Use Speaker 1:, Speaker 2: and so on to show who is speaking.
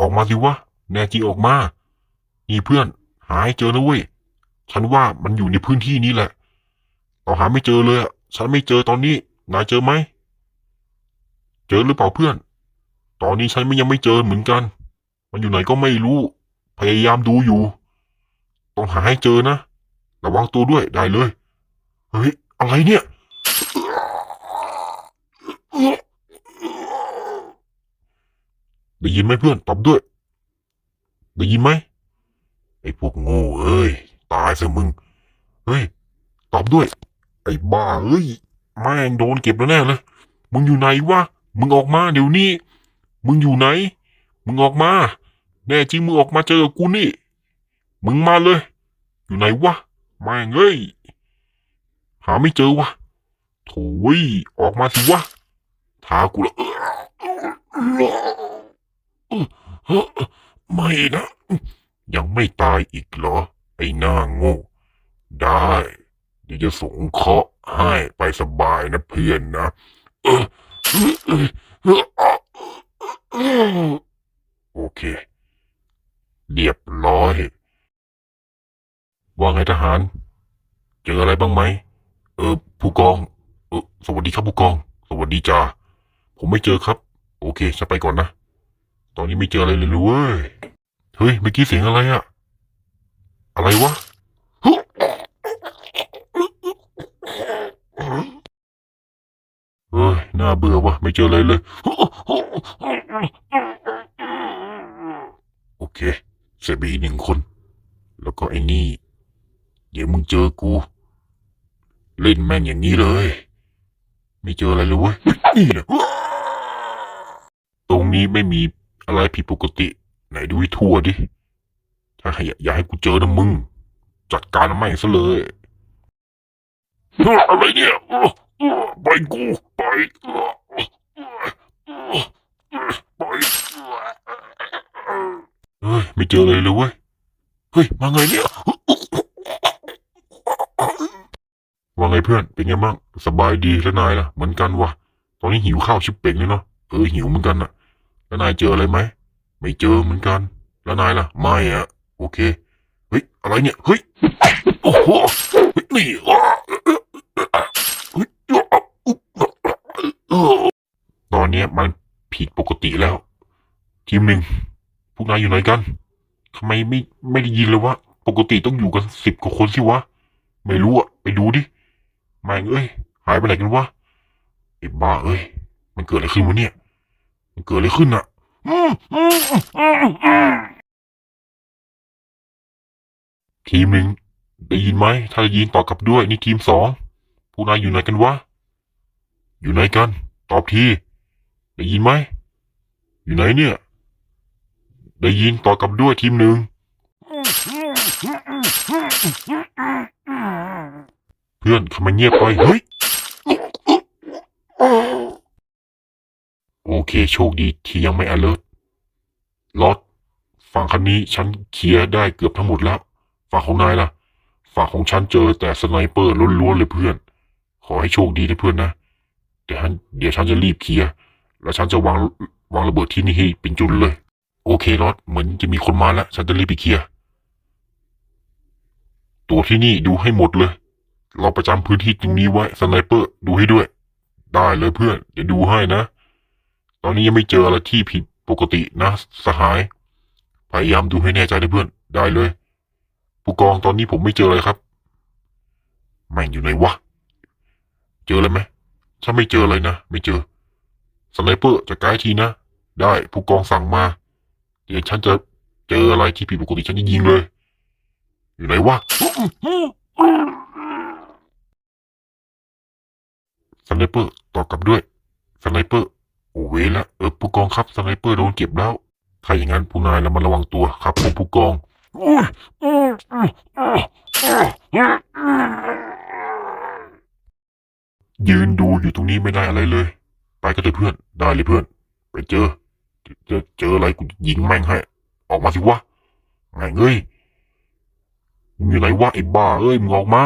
Speaker 1: ออกมาสิวะ แน่จริงออกมา นี่เพื่อน หาให้เจอนะเว้ย ฉันว่ามันอยู่ในพื้นที่นี้แหละต่อหาไม่เจอเลยอะฉันไม่เจอตอนนี้ นายเจอไหม เจอหรือเปล่าเพื่อน ตอนนี้ฉันไม่ยังไม่เจอเหมือนกัน มันอยู่ไหนก็ไม่รู้ พยายามดูอยู่ ต้องหาให้เจอนะ ระวังตัวด้วยได้เลย เฮ้ย อะไรเนี่ย ได้ยินไหมเพื่อนตอบด้วย ได้ยินไหมไอ้พวกโง่เอ้ย ตายซะมึง เฮ้ย ตอบด้วย ไอ้บ้าเอ้ยแม่งโดนเก็บแล้วแน่เลยมึงอยู่ไหนวะ มึงออกมาเดี๋ยวนี้ มึงอยู่ไหน มึงออกมา แน่จริงมึงออกมาเจอกูนี่ มึงมาเลย อยู่ไหนวะ แม่งเอ้ย หาไม่เจอวะโถ่เว้ยออกมาสิวะท้ากูละ ไม่นะ ยังไม่ตายอีกเหรอ ไอ้หน้าโง่ ได้ เดี๋ยวจะสงเคราะห์ให้ไปสบายนะเพื่อนนะโอเค เรียบร้อย ว่าไงทหาร เจออะไรบ้างไหม เออ ผู้กอง เออ สวัสดีครับผู้กอง สวัสดีจ้าผมไม่เจอครับ โอเคฉันไปก่อนนะ อนนี้ไม่เจออะไรเลยรู้เว้ย เฮ้ย เมื่อกี้เสียงอะไรอะ อะไรวะเฮ้ย น่าเบื่อวะไม่เจออะไรเลย โอเค เสร็จไปอีหนึ่งคน แล้วก็ไอ้นี่ เดี๋ยวมึงเจอกู เล่นแม่งอย่างนี้เลย ไม่เจออะไรเลยเว้ยนี่นะตรงนี้ไม่มี อะไรผิดปกติ ไหนดูให้ทั่วดิ ถ้าให้อย่าให้กูเจอนะมึง จัดการแม่งซะเลยอะไรเนี่ยไปกูไปไปเฮ้ยไม่เจออะไรเลยเว้ยเฮ้ยมาไงเนี่ยว่าไงเพื่อนเป็นไงบ้างสบายดีแล้วนายล่ะเหมือนกันวะตอนนี้หิวข้าวชิบเป่งเลยเนาะเออหิวเหมือนกันน่ะ แล้วนายเจออะไรไหม ไม่เจอเหมือนกัน แล้วนายล่ะ ไม่อะโอเค เฮ้ย อะไรเนี่ย เฮ้ย โอ้โหเฮ้ยนี่อะเฮ้ยตอนเนี้ยมันผิดปกติแล้ว ทีมหนึ่งพวกนายอยู่ไหนกันทำไมไม่ไม่ได้ยินเลยวะ ปกติต้องอยู่กันสิบกว่าคนสิวะ ไม่รู้อะไปดูดิแม่งเอ้ย หายไปไหนกันวะไอ้บ้าเอ้ย มันเกิดอะไรขึ้นวะเนี่ย เกิดอะไรขึ้นอะทีมหนึ่งได้ยินไหม ถ้าได้ยินตอบกลับด้วย นี่ทีมสองพวกนายอยู่ไหนกันวะ อยู่ไหนกัน ตอบที ได้ยินไหม อยู่ไหนเนี่ย ได้ยินตอบกลับด้วยทีมหนึ่งเพื่อนทำไมเงียบไป เฮ้ย โอ เคโชคดีที่ยังไม่ alert ลอตฝั่งคันนี้ฉันเคลียร์ได้เกือบทั้งหมดแล้ว ฝั่งของนายล่ะ ฝั่งของฉันเจอแต่สไนเปอร์ล้วนๆเลยเพื่อน ขอให้โชคดีนะเพื่อนนะเดี๋ยวฉันเดี๋ยวฉันจะรีบเคลียร์แล้วฉันจะวางวางระเบิดที่นี่ให้เป็นจุนเลย โอเคลอตเหมือนจะมีคนมาแล้ว ฉันจะรีบไปเคลียร์ตัวที่นี่ดูให้หมดเลย เราประจำพื้นที่ตรงนี้ไว้สไนเปอร์ดูให้ด้วย ได้เลยเพื่อนเดี๋ยวดูให้นะ ตอนนี้ยังไม่เจออะไรที่ผิดปกตินะ สหาย พยายามดูให้แน่ใจนะเพื่อน ได้เลย ผู้กองตอนนี้ผมไม่เจออะไรครับ แม่งอยู่ไหนวะ เจออะไรไหมถ้าไม่เจออะไรนะ ไม่เจอ สไนเปอร์จะกด์ทีนะ ได้ผู้กองสั่งมา เดี๋ยวฉันจะเจออะไรที่ผิดปกติฉันจะยิงเลย อยู่ไหนวะสไนเปอร์ตอบกลับด้วยสไนเปอร์ โอเวละเออผู้กองครับสไนเปอร์โดนเก็บแล้วถ้าอย่างนั้นผู้นายเรามาระวังตัวครับผมผู้กองยืนดูอยู่ตรงนี้ไม่ได้อะไรเลย ไปก็เถอะเพื่อน ได้เลยเพื่อน ไปเจอ เจอเจออะไรกูยิงแม่งให้ ออกมาสิวะแมงเอ้ยมึงอยู่ไหนวะไอ้บ้าเอ้ยมึงออกมา